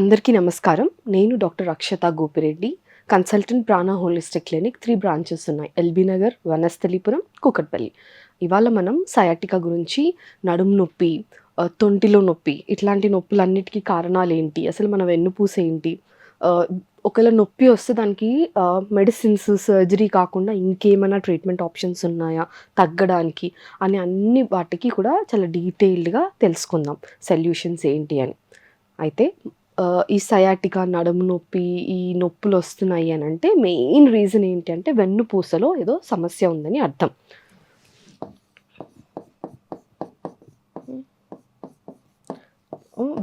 అందరికీ నమస్కారం. నేను doctor Akshata Gopireddy. Consultant Prana holistic clinic three branches ఉన్నాయి. ఎల్బీ నగర్ వనస్థలిపురం కూకట్పల్లి. ఇవాళ మనం సయాటికా గురించి నడుము నొప్పి తొంటిలో నొప్పి ఇట్లాంటి నొప్పులన్నిటికీ కారణాలు ఏంటి? అసలు మన వెన్నుపూస ఏంటి? ఒకవేళ నొప్పి వస్తే దానికి మెడిసిన్స్ సర్జరీ కాకుండా ఇంకేమైనా ట్రీట్మెంట్ ఆప్షన్స్ ఉన్నాయా? తగ్గడానికి అని అన్ని వాటికి కూడా చాలా డీటెయిల్డ్గా తెలుసుకుందాం. సొల్యూషన్స్ ఏంటి అని. అయితే ఈ సయాటికా నడుము నొప్పి ఈ నొప్పులు వస్తున్నాయి అని అంటే మెయిన్ రీజన్ ఏంటి అంటే వెన్నుపూసలో ఏదో సమస్య ఉందని అర్థం.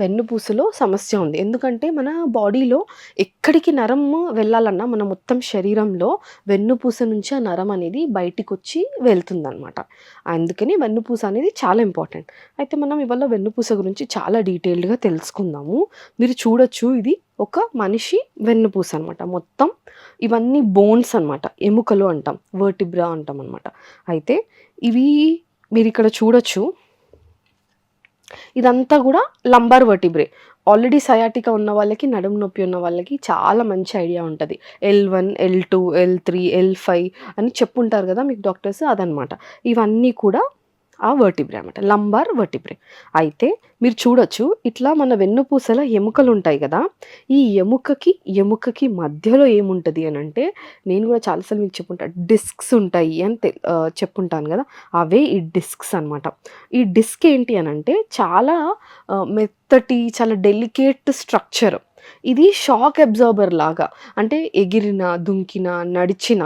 వెన్నుపూసలో సమస్య ఉంది. ఎందుకంటే మన బాడీలో ఎక్కడికి నరం వెళ్ళాలన్నా మన మొత్తం శరీరంలో వెన్నుపూస నుంచి ఆ నరం అనేది బయటికి వచ్చి వెళ్తుందనమాట అందుకని వెన్నుపూస అనేది చాలా ఇంపార్టెంట్. అయితే మనం ఇవాళ వెన్నుపూస గురించి చాలా డీటెయిల్డ్గా తెలుసుకుందాము. మీరు చూడొచ్చు ఇది ఒక మనిషి వెన్నుపూస అనమాట మొత్తం ఇవన్నీ బోన్స్ అనమాట ఎముకలు అంటాం వర్టిబ్రా అంటాం అనమాట అయితే ఇవి మీరు ఇక్కడ చూడొచ్చు. ఇదంతా కూడా లంబార్ వర్టిబ్రే ఆల్రెడీ సయాటికా ఉన్న వాళ్ళకి నడుము నొప్పి ఉన్న వాళ్ళకి చాలా మంచి ఐడియా ఉంటుంది. L one L two L three L five అని చెప్పుంటారు కదా మీకు డాక్టర్స్ అదనమాట. ఇవన్నీ కూడా ఆ వర్టిబ్రే అనమాట లంబార్ వర్టిబ్రే అయితే మీరు చూడొచ్చు ఇట్లా మన వెన్నుపూసల ఎముకలు ఉంటాయి కదా ఈ ఎముకకి ఎముకకి మధ్యలో ఏముంటుంది అని అంటే నేను కూడా చాలాసార్లు మీకు చెప్పుంటా డిస్క్స్ ఉంటాయి అని తె- చెప్పుంటాను కదా అవే ఈ డిస్క్స్ అనమాట ఈ డిస్క్ ఏంటి అని అంటే చాలా మెత్తటి చాలా డెలికేట్ స్ట్రక్చర్. ఇది షాక్ అబ్జార్బర్ లాగా అంటే ఎగిరిన దుంకిన నడిచిన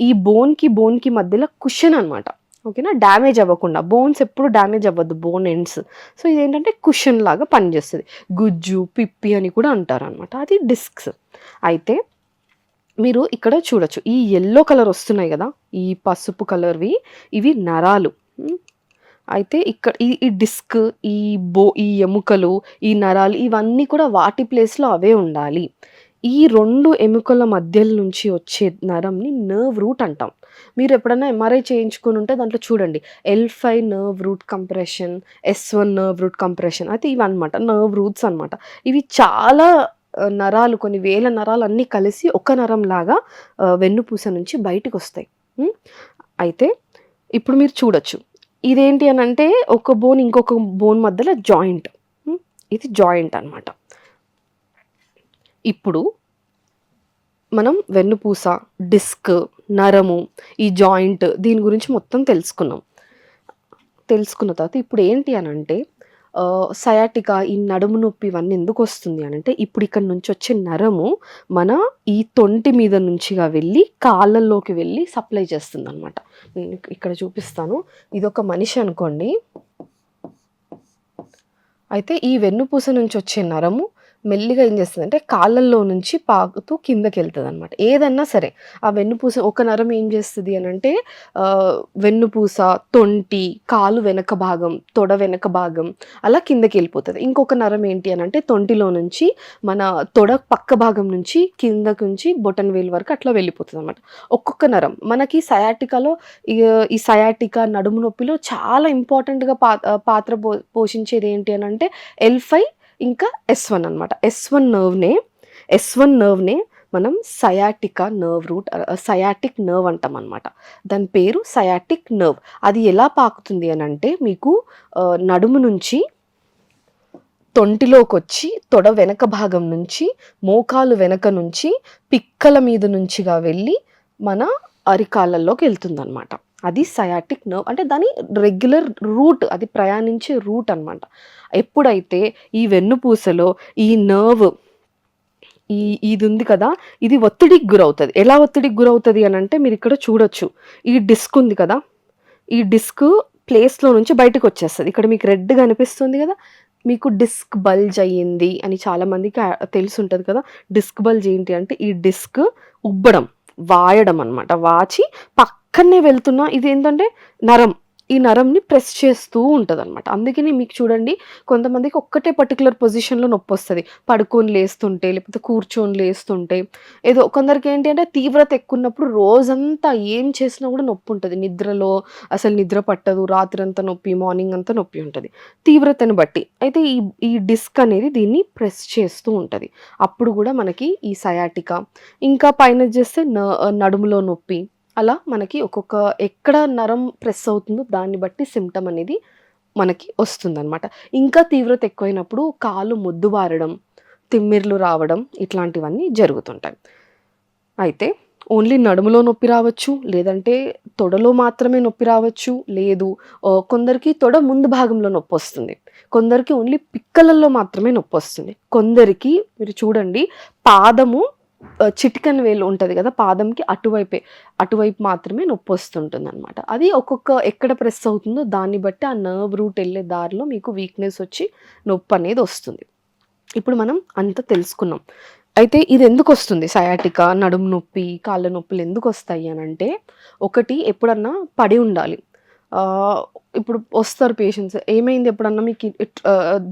ఈ బోన్కి బోన్కి మధ్యలో కుషన్ అనమాట ఓకేనా? డ్యామేజ్ అవ్వకుండా బోన్స్ ఎప్పుడు డ్యామేజ్ అవ్వద్దు బోన్ ఎండ్స్. సో ఇదేంటంటే కుషన్ లాగా పనిచేస్తుంది. గుజ్జు పిప్పి అని కూడా అంటారు అనమాట అది డిస్క్స్. అయితే మీరు ఇక్కడ చూడొచ్చు. ఈ ఎల్లో కలర్ వస్తున్నాయి కదా ఈ పసుపు కలర్వి ఇవి నరాలు. అయితే ఇక్కడ ఈ ఈ డిస్క్ ఈ బో ఈ ఎముకలు ఈ నరాలు ఇవన్నీ కూడా వాటి ప్లేస్లో అవే ఉండాలి. ఈ రెండు ఎముకల మధ్యల నుంచి వచ్చే నరంని నర్వ్ రూట్ అంటాం. మీరు ఎప్పుడైనా ఎంఆర్ఐ చేయించుకుని ఉంటే దాంట్లో చూడండి. L five nerve root compression S one nerve root compression అయితే ఇవి అనమాట నర్వ్ రూట్స్ అనమాట ఇవి చాలా నరాలు కొన్ని వేల నరాలు అన్నీ కలిసి ఒక నరం లాగా వెన్నుపూస నుంచి బయటకు వస్తాయి అయితే ఇప్పుడు మీరు చూడొచ్చు. ఇదేంటి అని అంటే ఒక బోన్ ఇంకొక బోన్ మధ్యలో జాయింట్ ఇది జాయింట్ అన్నమాట. ఇప్పుడు మనం వెన్నుపూస డిస్క్ నరము ఈ జాయింట్ దీని గురించి మొత్తం తెలుసుకున్నాం. తెలుసుకున్న తర్వాత ఇప్పుడు ఏంటి అని అంటే సయాటికా ఈ నడుము నొప్పి ఇవన్నీ ఎందుకు వస్తుంది అని అంటే ఇప్పుడు ఇక్కడ నుంచి వచ్చే నరము మన ఈ తొంటి మీద నుంచిగా వెళ్ళి కాళ్ళల్లోకి వెళ్ళి సప్లై చేస్తుంది అనమాట ఇక్కడ చూపిస్తాను. ఇది ఒక మనిషి అనుకోండి. అయితే ఈ వెన్నుపూస నుంచి వచ్చే నరము మెల్లిగా ఏం చేస్తుంది అంటే కాళ్ళల్లో నుంచి పాకుతూ కిందకి వెళ్తుంది అనమాట ఏదన్నా సరే ఆ వెన్నుపూస ఒక నరం ఏం చేస్తుంది అని అంటే వెన్నుపూస తొంటి కాలు వెనక భాగం తొడ వెనక భాగం అలా కిందకి వెళ్ళిపోతుంది ఇంకొక నరం ఏంటి అని అంటే తొంటిలో నుంచి మన తొడ పక్క భాగం నుంచి కిందకు నుంచి బొటన్ వేలు వరకు అట్లా వెళ్ళిపోతుంది అనమాట ఒక్కొక్క నరం. మనకి సయాటికాలో ఈ ఈ సయాటికా నడుము నొప్పిలో చాలా ఇంపార్టెంట్గా పా పాత్ర పో పోషించేది ఏంటి అని అంటే ఎల్ ఫైవ్ ఇంకా ఎస్ వన్ అనమాట ఎస్ వన్ నర్వ్నే ఎస్ వన్ నర్వ్నే మనం sciatica nerve root sciatic nerve అంటాం అనమాట దాని పేరు సయాటిక్ నర్వ్ అది ఎలా పాకుతుంది అని అంటే మీకు నడుము నుంచి తొంటిలోకి వచ్చి తొడ వెనక భాగం నుంచి మోకాలు వెనక నుంచి పిక్కల మీద నుంచిగా వెళ్ళి మన అరికాళ్ళల్లోకి వెళ్తుందనమాట అది సయాటిక్ నర్వ్. అంటే దాని రెగ్యులర్ రూట్ అది ప్రయాణించే రూట్ అన్నమాట. ఎప్పుడైతే ఈ వెన్నుపూసలో ఈ నర్వ్ ఈ ఇది ఉంది కదా ఇది ఒత్తిడికి గురవుతుంది. ఎలా ఒత్తిడికి గురవుతుంది అని అంటే మీరు ఇక్కడ చూడొచ్చు. ఈ డిస్క్ ఉంది కదా ఈ డిస్క్ ప్లేస్లో నుంచి బయటకు వచ్చేస్తుంది. ఇక్కడ మీకు రెడ్ కనిపిస్తుంది కదా మీకు డిస్క్ బల్జ్ అయ్యింది అని చాలామందికి తెలిసి ఉంటుంది కదా డిస్క్ బల్జ్ ఏంటి అంటే ఈ డిస్క్ ఉబ్బడం. వాయడం అన్నమాట వాచి పక్కనే వెళ్తున్న ఇది ఏంటంటే నరం. ఈ నరంని ప్రెస్ చేస్తూ ఉంటదనమాట. అందుకని మీకు చూడండి కొంతమందికి ఒక్కటే పర్టికులర్ పొజిషన్‌లో నొప్పి వస్తుంది పడుకొని లేస్తుంటే, లేకపోతే కూర్చొని లేస్తుంటే, ఏదో కొందరికేంటి అంటే తీవ్రత ఎక్కువున్నప్పుడు రోజంతా ఏం చేసినా కూడా నొప్పి ఉంటుంది నిద్రలో అసలు నిద్ర పట్టదు. రాత్రంతా నొప్పి, మార్నింగ్ అంతా నొప్పి ఉంటుంది. తీవ్రతను బట్టి. అయితే ఈ ఈ డిస్క్ అనేది దీన్ని ప్రెస్ చేస్తూ ఉంటుంది. అప్పుడు కూడా మనకి ఈ సయాటికా. ఇంకా పైన చేస్తే నడుములో నొప్పి. అలా మనకి ఒక్కొక్క ఎక్కడ నరం ప్రెస్ అవుతుందో దాన్ని బట్టి సిమ్టమ్ అనేది మనకి వస్తుందనమాట. ఇంకా తీవ్రత ఎక్కువైనప్పుడు కాలు మొద్దుబారడం, తిమ్మిర్లు రావడం ఇట్లాంటివన్నీ జరుగుతుంటాయి. అయితే ఓన్లీ నడుములో నొప్పి రావచ్చు. లేదంటే తొడలో మాత్రమే నొప్పి రావచ్చు. లేదు కొందరికి తొడ ముందు భాగంలో నొప్పి వస్తుంది కొందరికి ఓన్లీ పిక్కలల్లో మాత్రమే నొప్పి వస్తుంది కొందరికి మీరు చూడండి పాదము చిటికన్ వేలు ఉంటుంది కదా పాదంకి అటువైపే. అటువైపు మాత్రమే నొప్పి వస్తుంటుంది అనమాట అది ఒక్కొక్క ఎక్కడ ప్రెస్ అవుతుందో దాన్ని బట్టి ఆ నర్వ్ రూట్ వెళ్ళే దారిలో మీకు వీక్‌నెస్ వచ్చి నొప్పనేది వస్తుంది. ఇప్పుడు మనం అంత తెలుసుకున్నాం. అయితే ఇది ఎందుకు వస్తుంది సయాటికా, నడుము నొప్పి, కాళ్ళ నొప్పులు ఎందుకు వస్తాయి అని అంటే ఒకటి ఎప్పుడన్నా పడి ఉండాలి. ఇప్పుడు వస్తారు పేషెంట్స్. ఏమైంది ఎప్పుడన్నా మీకు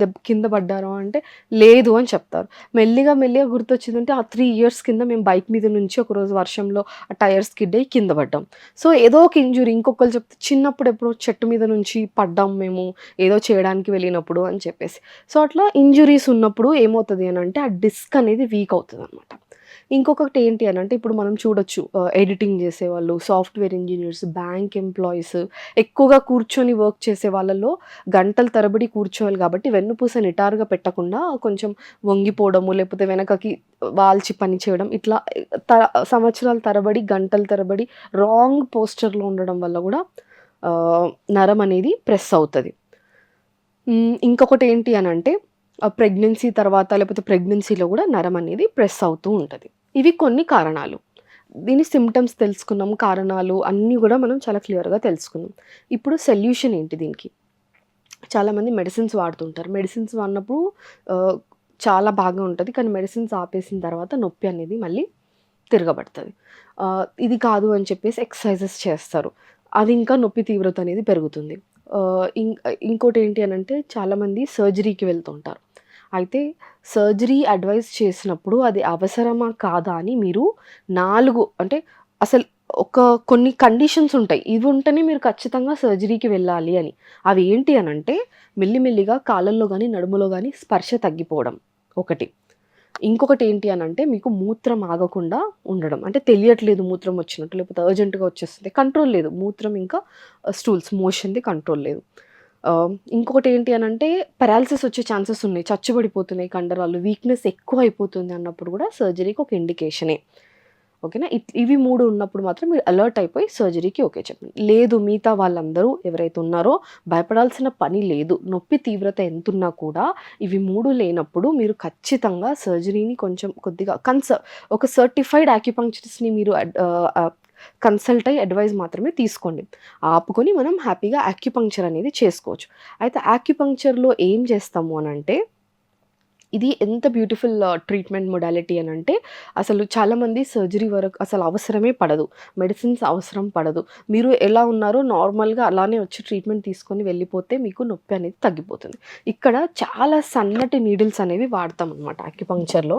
దెబ్బ కింద పడ్డారా అంటే, లేదు అని చెప్తారు. మెల్లిగా మెల్లిగా గుర్తొచ్చిందంటే, ఆ త్రీ ఇయర్స్ కింద మేము బైక్ మీద నుంచి ఒకరోజు వర్షంలో ఆ టైర్స్ స్కిడ్ అయ్యి కింద పడ్డాం. సో, ఏదో ఒక ఇంజురీ ఇంకొకరు చెప్తే చిన్నప్పుడు ఎప్పుడో చెట్టు మీద నుంచి పడ్డాం మేము. ఏదో చేయడానికి వెళ్ళినప్పుడు అని చెప్పేసి. సో, అట్లా ఇంజురీస్ ఉన్నప్పుడు ఏమవుతుంది అని అంటే ఆ డిస్క్ అనేది వీక్ అవుతుంది అనమాట ఇంకొకటి ఏంటి అనంటే, ఇప్పుడు మనం చూడొచ్చు ఎడిటింగ్ చేసేవాళ్ళు, సాఫ్ట్‌వేర్ ఇంజనీర్స్ బ్యాంక్ ఎంప్లాయీస్ ఎక్కువగా కూర్చొని వర్క్ చేసే వాళ్ళలో గంటల తరబడి కూర్చోవాలి కాబట్టి వెన్నుపూస నిటారుగా పెట్టకుండా కొంచెం వంగిపోవడము, లేకపోతే వెనకకి వాల్చి పని చేయడం ఇట్లా త సంవత్సరాల తరబడి, గంటల తరబడి రాంగ్ పోస్చర్‌లో ఉండడం వల్ల కూడా నరం అనేది ప్రెస్ అవుతుంది. ఇంకొకటి ఏంటి అనంటే, అంటే ప్రెగ్నెన్సీ తర్వాత లేకపోతే ప్రెగ్నెన్సీలో కూడా నరం అనేది ప్రెస్ అవుతూ ఉంటుంది. ఇవి కొన్ని కారణాలు. దీని సిమ్టమ్స్ తెలుసుకున్నాం. కారణాలు అన్నీ కూడా మనం చాలా క్లియర్‌గా తెలుసుకున్నాం. ఇప్పుడు సొల్యూషన్ ఏంటి దీనికి? చాలామంది మెడిసిన్స్ వాడుతుంటారు. మెడిసిన్స్ వాడినప్పుడు చాలా బాగా ఉంటుంది కానీ మెడిసిన్స్ ఆపేసిన తర్వాత నొప్పి అనేది మళ్ళీ తిరగబడుతుంది ఇది కాదు అని చెప్పేసి ఎక్సర్‌సైజెస్ చేస్తారు. అది ఇంకా నొప్పి తీవ్రత అనేది పెరుగుతుంది. ఇంకోటి ఏంటి అని అంటే చాలామంది సర్జరీకి వెళ్తుంటారు. అయితే సర్జరీ అడ్వైస్ చేసినప్పుడు అది అవసరమా? కాదా? అని మీరు నాలుగు అంటే అసలు ఒక కొన్ని కండిషన్స్ ఉంటాయి. ఇవి ఉంటేనే మీరు ఖచ్చితంగా సర్జరీకి వెళ్ళాలి అని. అవి ఏంటి అని అంటే మెల్లిమెల్లిగా కాళ్ళల్లో కానీ నడుములో కానీ స్పర్శ తగ్గిపోవడం ఒకటి. ఇంకొకటి ఏంటి అనంటే మీకు మూత్రం ఆగకుండా ఉండడం. అంటే తెలియట్లేదు మూత్రం వచ్చినట్టు లేకపోతే అర్జెంట్‌గా వచ్చేస్తుంది. కంట్రోల్ లేదు. మూత్రం ఇంకా స్టూల్స్ మోషన్‌ది కంట్రోల్ లేదు. ఇంకొకటి ఏంటి అంటే పెరాలసిస్ వచ్చే ఛాన్సెస్ ఉన్నాయి. చచ్చుబడిపోతున్నాయి కండరాలు. వీక్‌నెస్ ఎక్కువ అయిపోతుంది అన్నప్పుడు కూడా సర్జరీకి ఒక ఇండికేషనే. ఓకేనా? ఇవి మూడు ఉన్నప్పుడు మాత్రం మీరు అలర్ట్ అయిపోయి సర్జరీకి ఓకే చెప్పండి. లేదు మిగతా వాళ్ళందరూ ఎవరైతే ఉన్నారో భయపడాల్సిన పని లేదు. నొప్పి తీవ్రత ఎంతున్నా కూడా ఇవి మూడు లేనప్పుడు మీరు ఖచ్చితంగా సర్జరీని కొంచెం కొద్దిగా కన్సర్ ఒక సర్టిఫైడ్ యాక్యుపంక్చరిస్ట్‌ని మీరు అడ్ కన్సల్ట్ అయ్యి అడ్వైజ్ మాత్రమే తీసుకోండి. ఆపుకొని మనం హ్యాపీగా యాక్యుపంక్చర్ అనేది చేసుకోవచ్చు. అయితే యాక్యుపంక్చర్‌లో ఏం చేస్తాము అనంటే ఇది ఎంత బ్యూటిఫుల్ ట్రీట్మెంట్ మొడాలిటీ అంటే అసలు చాలామంది సర్జరీ వరకు అసలు అవసరమే పడదు. మెడిసిన్స్ అవసరం పడదు. మీరు ఎలా ఉన్నారో నార్మల్‌గా అలానే వచ్చి ట్రీట్మెంట్ తీసుకొని వెళ్ళిపోతే మీకు నొప్పి అనేది తగ్గిపోతుంది. ఇక్కడ చాలా సన్నటి నీడిల్స్ అనేవి వాడతాం అనమాట అక్యుపంక్చర్లో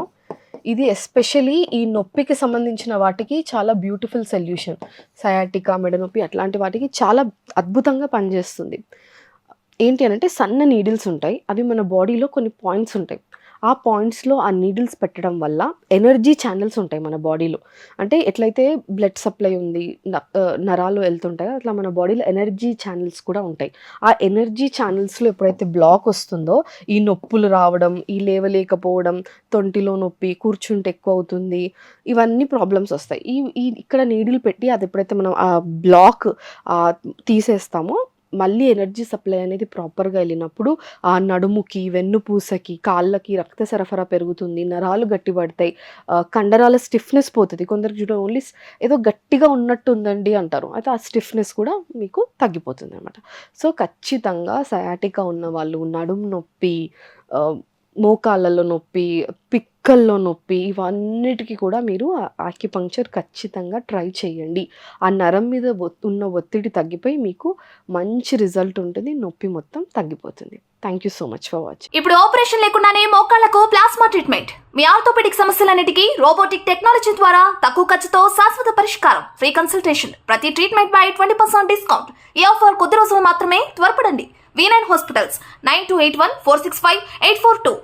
ఇది ఎస్పెషల్లీ ఈ నొప్పికి సంబంధించిన వాటికి చాలా బ్యూటిఫుల్ సొల్యూషన్. సయాటికా, మెడ నొప్పి అట్లాంటి వాటికి చాలా అద్భుతంగా పనిచేస్తుంది. ఏంటి అంటే సన్న నీడిల్స్ ఉంటాయి. అవి మన బాడీలో కొన్ని పాయింట్స్ ఉంటాయి. ఆ పాయింట్స్‌లో ఆ నీడిల్స్ పెట్టడం వల్ల ఎనర్జీ ఛానల్స్ ఉంటాయి మన బాడీలో. అంటే ఎట్లయితే బ్లడ్ సప్లై ఉంది. న నరాలు వెళ్తుంటాయో అట్లా మన బాడీలో ఎనర్జీ ఛానల్స్ కూడా ఉంటాయి. ఆ ఎనర్జీ ఛానల్స్లో ఎప్పుడైతే బ్లాక్ వస్తుందో ఈ నొప్పులు రావడం, ఈ లేవలేకపోవడం, తొంటిలో నొప్పి, కూర్చుంటే ఎక్కువ అవుతుంది ఇవన్నీ ప్రాబ్లమ్స్ వస్తాయి. ఈ ఇక్కడ నీడిల్ పెట్టి అది ఎప్పుడైతే మనం ఆ బ్లాక్ తీసేస్తామో మళ్ళీ ఎనర్జీ సప్లై అనేది ప్రాపర్‌గా వెళ్ళినప్పుడు ఆ నడుముకి, వెన్నుపూసకి, కాళ్ళకి రక్త సరఫరా పెరుగుతుంది. నరాలు గట్టిపడతాయి. కండరాల స్టిఫ్‌నెస్ పోతుంది కొందరికి చూడ ఓన్లీ ఏదో గట్టిగా ఉన్నట్టు ఉందండి అంటారు. అయితే ఆ స్టిఫ్‌నెస్ కూడా మీకు తగ్గిపోతుందనమాట. సో, ఖచ్చితంగా సయాటికా ఉన్నవాళ్ళు, నడుము నొప్పి మోకాళ్ళలో నొప్పి పిక్కల్లో నొప్పి ఇవన్నిటికీ కూడా మీరు ఆక్యుపంక్చర్ ఖచ్చితంగా ట్రై చేయండి. ఆ నరం మీద ఉన్న ఒత్తిడి తగ్గిపోయి మీకు మంచి రిజల్ట్ ఉంటుంది. నొప్పి మొత్తం తగ్గిపోతుంది. Thank you so much for watching ఇప్పుడు ఆపరేషన్ లేకుండానే మోకాళ్ళకు ప్లాస్మా ట్రీట్మెంట్ మీ ఆర్థోపెడిక్ సమస్యలన్నిటికీ రోబోటిక్ టెక్నాలజీ ద్వారా తక్కువ ఖర్చుతో శాశ్వత పరిష్కారం. ఫ్రీ కన్సల్టేషన్ ప్రతి ట్రీట్మెంట్ పై ట్వంటీ పర్సెంట్ డిస్కౌంట్ ఈ ఆఫర్ కొద్ది రోజులు మాత్రమే త్వరపడండి. V nine hospitals nine two eight one four six five eight four two